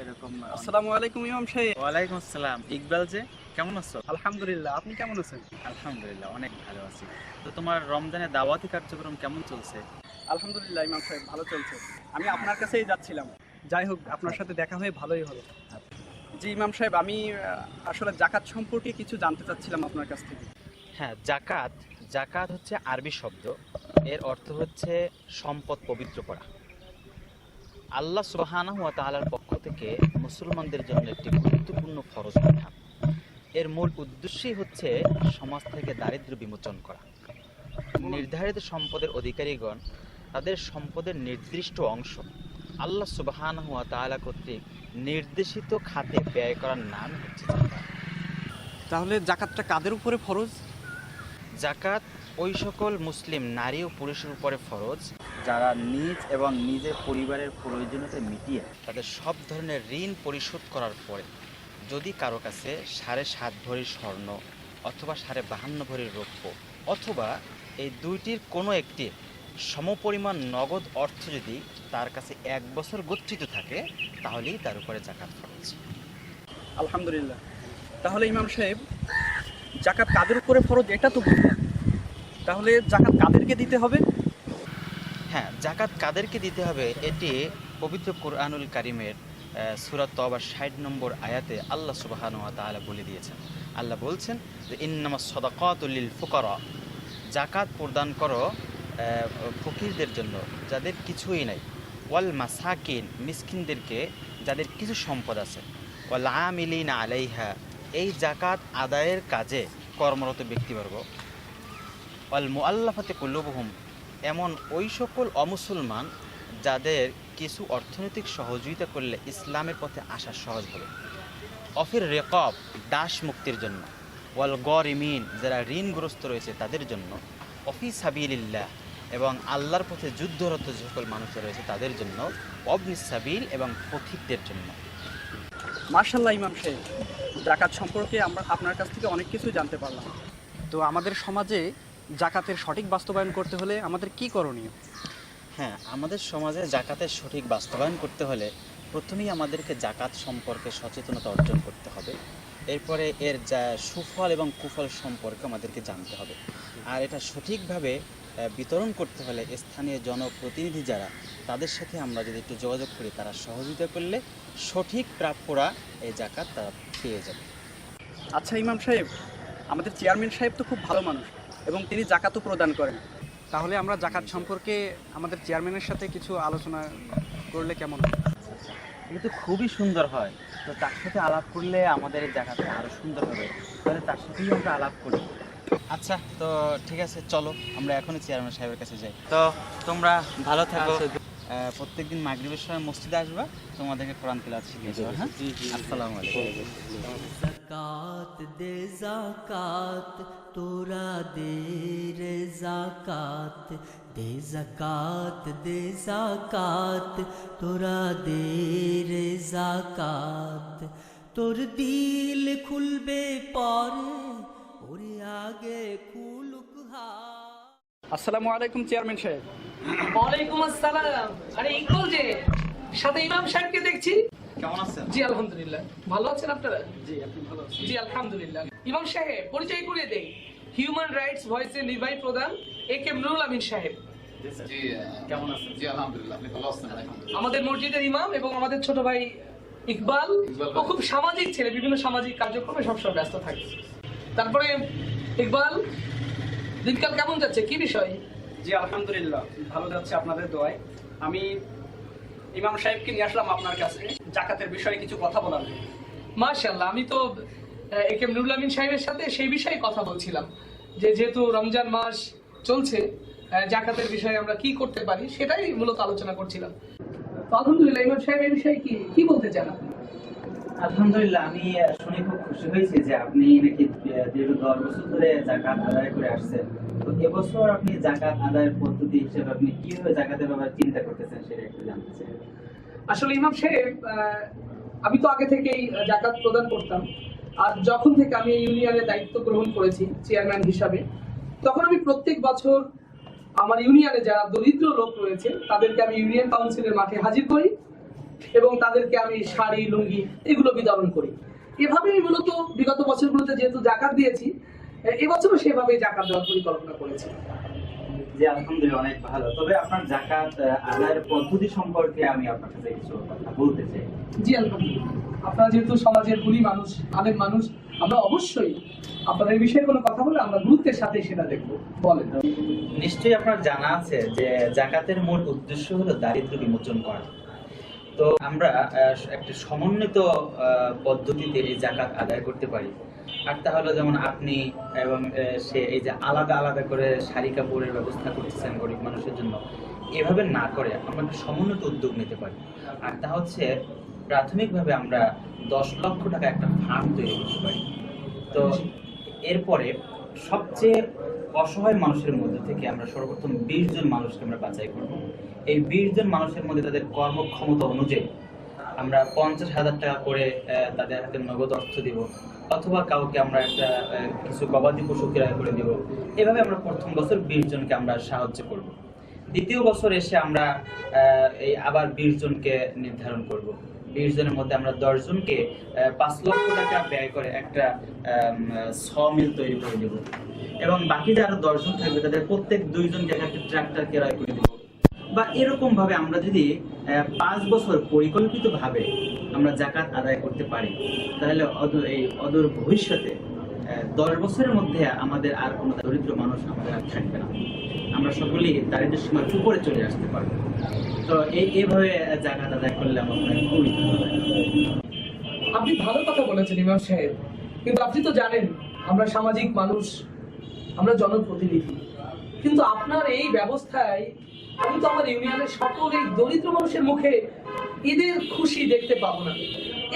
এরকম আসসালামু আলাইকুম ইমাম সাহেব। ওয়ালাইকুম আসসালাম। ইকবাল যে কেমন আছো? আলহামদুলিল্লাহ আপনি কেমন আছেন? আলহামদুলিল্লাহ অনেক ভালো আছি। তো তোমার রমজানের দাওয়াতি কার্যক্রম কেমন চলছে? আলহামদুলিল্লাহ ইমাম সাহেব ভালো চলছে। আমি আপনার কাছেই যাচ্ছিলাম। যাই হোক আপনার সাথে দেখা হয়ে ভালোই হলো। জি ইমাম সাহেব আমি আসলে জাকাত সম্পর্কে কিছু জানতে চাচ্ছিলাম আপনার কাছ থেকে। হ্যাঁ জাকাত জাকাত হচ্ছে আরবি শব্দ। এর অর্থ হচ্ছে সম্পদ পবিত্র করা। আল্লাহ সুবহানাহু ওয়া তাআলার পক্ষ থেকে মুসলমানদের জন্য একটি গুরুত্বপূর্ণ ফরজ বিধান এর মূল উদ্দেশ্যই হচ্ছে সমাজ থেকে দারিদ্র্য বিমোচন করা। নির্ধারিত সম্পদের অধিকারীগণ তাদের সম্পদের নির্দিষ্ট অংশ আল্লাহ সুবহানাহু ওয়া তাআলা কর্তৃক নির্দেশিত খাতে ব্যয় করার নাম হচ্ছে জাকাত তাহলে জাকাতটা কাদের উপরে ফরজ? জাকাত ওই সকল মুসলিম নারী ও পুরুষের উপরে ফরজ। যারা নিজ এবং নিজের পরিবারের প্রয়োজনীয়তা মিটিয়ে তাদের সব ধরনের ঋণ পরিশোধ করার পরে যদি কারও কাছে সাড়ে সাত ভরির স্বর্ণ অথবা সাড়ে বাহান্ন ভরির রৌপ্য অথবা এই দুইটির কোনো একটি সমপরিমাণ নগদ অর্থ যদি তার কাছে এক বছর গচ্ছিত থাকে, তাহলেই তার উপরে জাকাত ফরজ আলহামদুলিল্লাহ। তাহলে ইমাম সাহেব, জাকাত কাদের উপরে ফরজ এটা তো তাহলে জাকাত কাদেরকে দিতে হবে? জাকাত কাদেরকে দিতে হবে এটি পবিত্র কোরআনুল কারিমের সুরাত তবার ষাট নম্বর আয়াতে আল্লাহ সুবাহান তাআলা বলে দিয়েছেন। আল্লাহ বলছেন যে ইন্নামা সদাকাতুল্লিল ফুকারা জাকাত প্রদান করো ফকিরদের জন্য, যাদের কিছুই নাই। ওয়াল মাসাকিন, মিসকিনদেরকে, যাদের কিছু সম্পদ আছে। ওয়াল আমিলিন আলাইহা, এই জাকাত আদায়ের কাজে কর্মরত ব্যক্তিবর্গ। ওয়াল মুআল্লাফাতে কুল্লুবহুম এমন ওই সকল অমুসলমান যাদের কিছু অর্থনৈতিক সহযোগিতা করলে ইসলামের পথে আসা সহজ হবে। অফির রেকব দাস মুক্তির জন্য। ওয়াল গরিমিন যারা ঋণগ্রস্ত রয়েছে তাদের জন্য। অফি সাবিলিল্লাহ এবং আল্লাহর পথে যুদ্ধরত যে সকল মানুষ রয়েছে তাদের জন্য। অবনি সাবিল এবং পথিকদের জন্য। মার্শাল্লাহ ইমাম সাহেব জাকাত সম্পর্কে আমরা আপনার কাছ থেকে অনেক কিছু জানতে পারলাম। তো আমাদের সমাজে জাকাতের সঠিক বাস্তবায়ন করতে হলে আমাদের কি করণীয়? হ্যাঁ আমাদের সমাজে জাকাতের সঠিক বাস্তবায়ন করতে হলে প্রথমেই আমাদেরকে জাকাত সম্পর্কে সচেতনতা অর্জন করতে হবে। এরপরে এর যা সুফল এবং কুফল সম্পর্কে আমাদেরকে জানতে হবে। আর এটা সঠিকভাবে বিতরণ করতে হলে স্থানীয় জনপ্রতিনিধি যারা তাদের সাথে আমরা যদি একটু যোগাযোগ করি তারা সহযোগিতা করলে সঠিক প্রাপ্যরা এই জাকাত তারা পেয়ে যাবে। আচ্ছা ইমাম সাহেব আমাদের চেয়ারম্যান সাহেব তো খুব ভালো মানুষ। এবং তিনি জাকাতও প্রদান করেন। তাহলে আমরা জাকাত সম্পর্কে আমাদের চেয়ারম্যানের সাথে কিছু আলোচনা করলে কেমন হয়? এটা তো খুবই সুন্দর হয়। তো তার সাথে আলাপ করলে আমাদের এই জায়গাটা আরও সুন্দর হবে। তাহলে তার সাথেই আমরা আলাপ করি। আচ্ছা তো ঠিক আছে চলো আমরা এখনই চেয়ারম্যান সাহেবের কাছে যাই। তো তোমরা ভালো থাকো। আহ, প্রত্যেকদিন মাগরিবের সময় মসজিদে আসবা তোমাদেরকে কোরআন তিলাওয়াত শিখিয়ে দেবো হ্যাঁ? আসসালামু আলাইকুম। জাকাত দে জাকাত তোরা দে রে জাকাত। দে জাকাত দে জাকাত তোরা দে রে জাকাত। তোর দিল খুলবে পরে ওরে আগে খুলুক হাত। আসসালামু আলাইকুম চেয়ারম্যান সাহেব। ওয়ালাইকুম আসসালাম। আরে ইকবাল যে সাথে ইমাম সাহেবকে দেখছি। কেমন আছেন? জি আলহামদুলিল্লাহ। ভালো আছেন আপনারা? জি আপনি ভালো আছেন। জি আলহামদুলিল্লাহ। ইমাম সাহেব পরিচয় করিয়ে দেই। হিউম্যান রাইটস ভয়েসের নির্বাহী প্রধান এ কে নুরুল আমিন সাহেব। কেমন আছেন? জি আলহামদুলিল্লাহ আপনি ভালো আছেন? আমাদের মসজিদের ইমাম এবং আমাদের ছোট ভাই ইকবাল ইকবাল ও খুব সামাজিক ছেলে বিভিন্ন সামাজিক কার্যক্রমে সবসময় ব্যস্ত থাকে। তারপরে ইকবাল দিনকাল কেমন যাচ্ছে? কি বিষয়? জি আলহামদুলিল্লাহ। ভালো যাচ্ছে আপনাদের দোয়ায়। আমি ইমাম সাহেবকে নিয়ে আসলাম আপনার কাছে। জাকাতের বিষয়ে কিছু কথা বলার জন্য। মার্শাল্লাহ আমি তো একেম নুরুল আমিন সাহেবের সাথে সেই বিষয়ে কথা বলছিলাম। যে যেহেতু রমজান মাস চলছে জাকাতের বিষয়ে আমরা কি করতে পারি সেটাই মূলত আলোচনা করছিলাম। আলহামদুলিল্লাহ, ইমাম সাহেব এই বিষয়ে কি কি বলতে চান আপনি? আলহামদুলিল্লাহ, আমি শুনে খুব খুশি হয়েছি যে আপনি নাকি দীর্ঘ দশ বছর ধরে জাকাত আদায় করে আসছেন। তো এবছর আপনি জাকাত আদায়ের পদ্ধতি হিসেবে আপনি কীভাবে জাকাতের ব্যাপারে চিন্তা করতেছেন সেটা একটু জানতে চাই। আসলে ইমাম সাহেব আমি তো আগে থেকেই জাকাত প্রদান করতাম। আর যখন থেকে আমি ইউনিয়নের দায়িত্ব গ্রহণ করেছি, চেয়ারম্যান হিসাবে, তখন আমি প্রত্যেক বছর আমার ইউনিয়নে যারা দরিদ্র লোক রয়েছে, তাদেরকে আমি ইউনিয়ন কাউন্সিলের মাঠে হাজির করি। এবং তাদেরকে আমি শাড়ি লুঙ্গি এগুলো বিতরণ করি। এভাবেই মূলত বিগত বছরগুলোতে যেহেতু জাকাত দিয়েছি এবছরও সেভাবেই জাকাত দেওয়ার পরিকল্পনা করেছি। জি আলহামদুলিল্লাহ অনেক ভালো। তবে আপনার জাকাত আদায়ের পদ্ধতি সম্পর্কে আমি আপনার কাছে কিছু কথা বলতে চাই। জি আলহামদুলিল্লাহ। আপনারা যেহেতু সমাজের গুণী মানুষ আলেম মানুষ আমরা অবশ্যই আপনাদের এই বিষয়ে কোনো কথা বলে আমরা গুরুত্বের সাথে সেটা দেখব। বলেন। নিশ্চয়ই আপনার জানা আছে যে জাকাতের মূল উদ্দেশ্য হলো দারিদ্র বিমোচন করা। তো আমরা একটি সমন্বিত পদ্ধতিতে এই জাকাত আদায় করতে পারি। আর তা হলো যেমন আপনি এবং সে এই যে আলাদা আলাদা করে শাড়ি কাপড়ের ব্যবস্থা করতেছেন গরিব মানুষের জন্য এভাবে না করে আমরা একটা সমন্বিত উদ্যোগ নিতে পারি। আর তা হচ্ছে প্রাথমিকভাবে আমরা দশ লক্ষ টাকা একটা ফান্ড তৈরি করতে পারি। তো এরপরে সবচেয়ে অসহায় মানুষের মধ্যে থেকে আমরা সর্বপ্রথম বিশ জন মানুষকে আমরা বাছাই করব। এই বিশ জন মানুষের মধ্যে তাদের কর্মক্ষমতা অনুযায়ী আমরা পঞ্চাশ হাজার টাকা করে তাদের হাতে নগদ অর্থ দিব অথবা কাউকে আমরা একটা কিছু গবাদি পশু ক্রয় করে দিব। এভাবে আমরা প্রথম বছর বিশ জনকে আমরা সাহায্য করব। দ্বিতীয় বছর এসে আমরা এই আবার বিশ জনকে নির্ধারণ করব। বিশ জনের মধ্যে আমরা দশ জনকে পাঁচ লক্ষ টাকা ব্যয় করে একটা ছ মিল তৈরি করে দেব। এবং বাকি যারা দশজন থাকবে, তাদের প্রত্যেক দুইজনকে একটা ট্রাক্টর ক্রয় করে দেবো। বা এরকম ভাবে আমরা যদি পাঁচ বছর পরিকল্পিতভাবে আমরা জাকাত আদায় করতে পারি, তাহলে এই অদূর ভবিষ্যতে দশ বছরের মধ্যে আমাদের আর কোনো দরিদ্র মানুষ আমাদের আর থাকবে না। আমরা সকলেই দারিদ্র সীমার উপরে চলে আসতে পারব। তো এই, এইভাবে জাকাত আদায় করলে আমার খুবই আপনি ভালো কথা বলেছেন ইমাম সাহেব। কিন্তু আপনি তো জানেন, আমরা সামাজিক মানুষ, আমরা জনপ্রতিনিধি। কিন্তু আপনার এই ব্যবস্থায় আমি তো আমার ইউনিয়নের সকল এই দরিদ্র মানুষের মুখে ঈদের খুশি দেখতে পাবো না।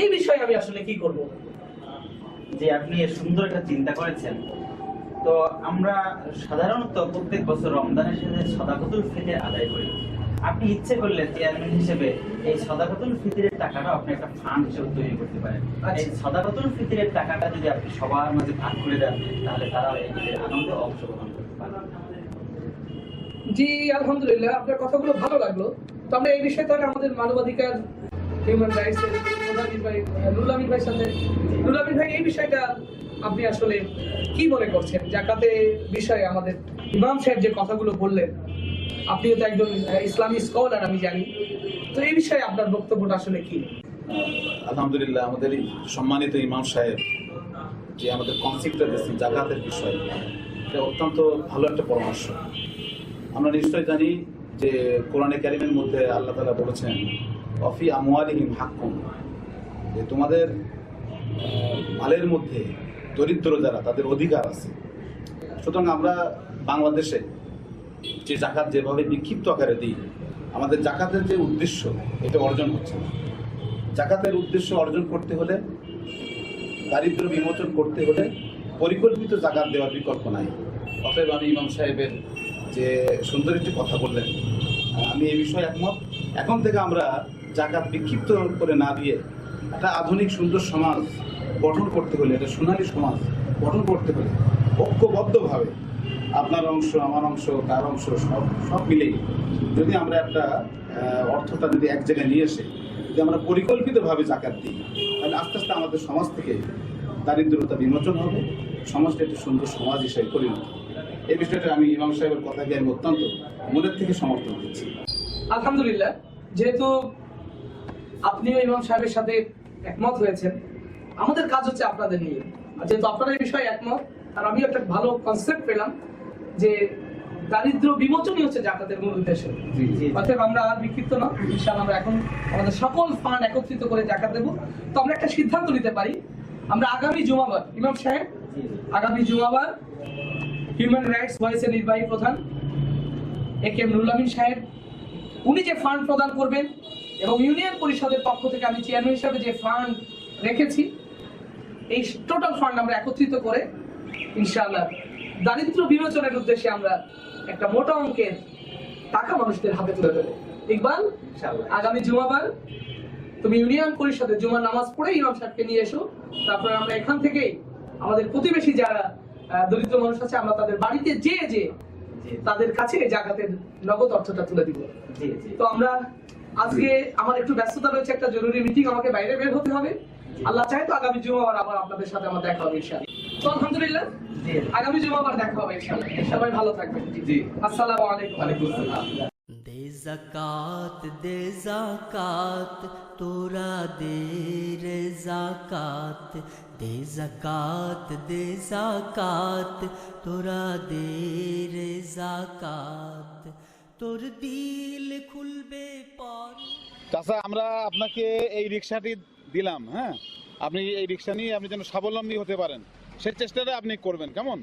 এই বিষয়ে আমি আসলে কি করব? যে আপনি সুন্দর একটা চিন্তা করেছেন। তো আমরা সাধারণত প্রত্যেক বছর রমজানের সাথে সদাকতুল ফিতর আদায় করি। আপনি ইচ্ছে করলে চেয়ারম্যান হিসেবে এই সদাকতুল ফিতরের টাকাটা আপনি একটা ফান্ড হিসেবে তৈরি করতে পারেন। আচ্ছা। এই সদাকতুল ফিতরের টাকাটা যদি আপনি সবার মাঝে ভাগ করে দেন তাহলে তারা এই ঈদের আনন্দে অংশগ্রহণ করতে পারে জি আলহামদুলিল্লাহ আপনার কথাগুলো ভালো লাগল। তো আমরা এই বিষয়ে তাহলে আমাদের মানবাধিকার নুরুল ভাই, এই বিষয়টা আপনি আসলে কি করছেন? জাকাতে বিষয়ে আমাদের ইমাম সাহেব যে কথাগুলো বললেন একজন আমি জানি। তো এই বিষয়ে আপনার বক্তব্যটা আসলে কি? আলহামদুলিল্লাহ সম্মানিত ইমাম সাহেব যে আমাদের জাকাতের বিষয় অত্যন্ত ভালো একটা পরামর্শ। আমরা নিশ্চয় জানি যে কোরআনে কারিমের মধ্যে আল্লাহ বলেছেন অফি আমওয়ালিহিম হাক্কুম। যে তোমাদের মালের মধ্যে দরিদ্র যারা, তাদের অধিকার আছে। সুতরাং আমরা বাংলাদেশে যে জাকাত যেভাবে বিক্ষিপ্ত আকারে দিই, আমাদের জাকাতের যে উদ্দেশ্য, এটা অর্জন হচ্ছে না। জাকাতের উদ্দেশ্য অর্জন করতে হলে দারিদ্র বিমোচন করতে হলে পরিকল্পিত জাকাত দেওয়ার বিকল্প নাই। অতএব আমি ইমাম সাহেবের যে সুন্দর একটি কথা বললেন আমি এই বিষয়ে একমত। এখন থেকে আমরা জাকাত বিক্ষিপ্ত করে না দিয়ে একটা আধুনিক সুন্দর সমাজ গঠন করতে হলে, একটা সোনালী সমাজ গঠন করতে হলে ঐক্যবদ্ধভাবে আপনার অংশ, আমার অংশ, তার অংশ, সব সব মিলেই যদি আমরা একটা অর্থটা যদি এক জায়গায় নিয়ে এসে যদি আমরা পরিকল্পিতভাবে জাকাত দিই, তাহলে আস্তে আস্তে আমাদের সমাজ থেকে দারিদ্রতা বিমোচন হবে, সমাজটা একটি সুন্দর সমাজ হিসেবে পরিণত এই বিষয়টা আমি ইমাম সাহেবের কথাকে আমি অত্যন্ত মনের থেকে সমর্থন দিচ্ছি। আলহামদুলিল্লাহ, যেহেতু আপনিও ইমাম সাহেবের সাথে একমত হয়েছেন। আমাদের কাজ হচ্ছে আপনাদের নিয়ে। আর যেহেতু আপনারা এই বিষয়ে একমত আর আমিও একটা ভালো কনসেপ্ট পেলাম যে দারিদ্র বিমোচনই হচ্ছে জাকাতের মূল উদ্দেশ্য। অতএব আমরা আর বিক্ষিপ্ত না। ইনশাআল্লাহ আমরা এখন আমাদের সকল ফান্ড একত্রিত করে জাকাত দেবো। তো আমরা একটা সিদ্ধান্ত নিতে পারি। আমরা আগামী জুমাবার ইমাম সাহেব আগামী জুমাবার হিউম্যান রাইটস ভয়েসের নির্বাহী প্রধান এ কে এম নুরুল আমিন সাহেব উনি যে ফান্ড প্রদান করবেন এবং ইউনিয়ন পরিষদের পক্ষ থেকে আমি চেয়ারম্যান হিসাবে যে ফান্ড রেখেছি এই টোটাল ফান্ড আমরা একত্রিত করে ইনশাআল্লাহ দারিদ্র বিমোচনের উদ্দেশ্যে আমরা একটা মোটা অঙ্কের টাকা মানুষদের হাতে তুলে দেবো। ইকবাল আগামী জুমাবার তুমি ইউনিয়ন পরিষদে জুমার নামাজ পড়ে ইমাম সাহেবকে নিয়ে এসো তারপরে আমরা এখান থেকেই আমাদের প্রতিবেশী যারা দরিদ্র মানুষ আছে আমরা তাদের বাড়িতে যে যে তাদের কাছে এই জাকাতের নগদ অর্থটা তুলে দিব। তো আমরা আজকে আমার একটু ব্যস্ততা রয়েছে একটা জরুরি মিটিং আমাকে বাইরে বের হতে হবে। আল্লাহ চাই তো আগামী জুমাবার আবার আপনাদের সাথে আমার দেখা হবে ইনশাআল্লাহ। তো আলহামদুলিল্লাহ আগামী জুমাবার দেখা হবে ইনশাআল্লাহ। সবাই ভালো থাকবেন। জি। আসসালামু আলাইকুম। দে জাকাত দে জাকাত তোরা দে রে জাকাত দে জাকাত দে জাকাত তোরা দে রে জাকাত তোর দিল খুলবে পর চাচা আমরা আপনাকে এই রিক্সাটি দিলাম হ্যাঁ? আপনি এই রিক্সা নিয়ে আপনি যেন স্বাবলম্বী হতে পারেন। সেই চেষ্টাটা আপনি করবেন কেমন?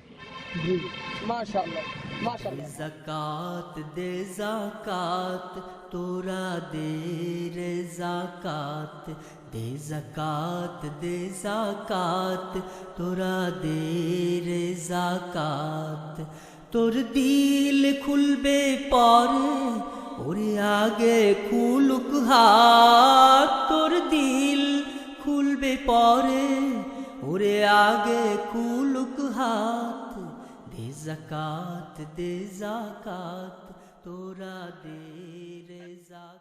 মাশাআল্লাহ মাশাআল্লাহ। জাকাত দে জাকাত তোরা দে রে জাকাত। দে জাকাত দে জাকাত তোরা দে রে জাকাত। তোর দিল খুলবে পরে ওরে আগে খুলুক হাত, তোর দিল খুলবে পরে। ওরে আগে খুলুক হাত, দে জাকাত দে জাকাত, তোরা দে রে জাকাত।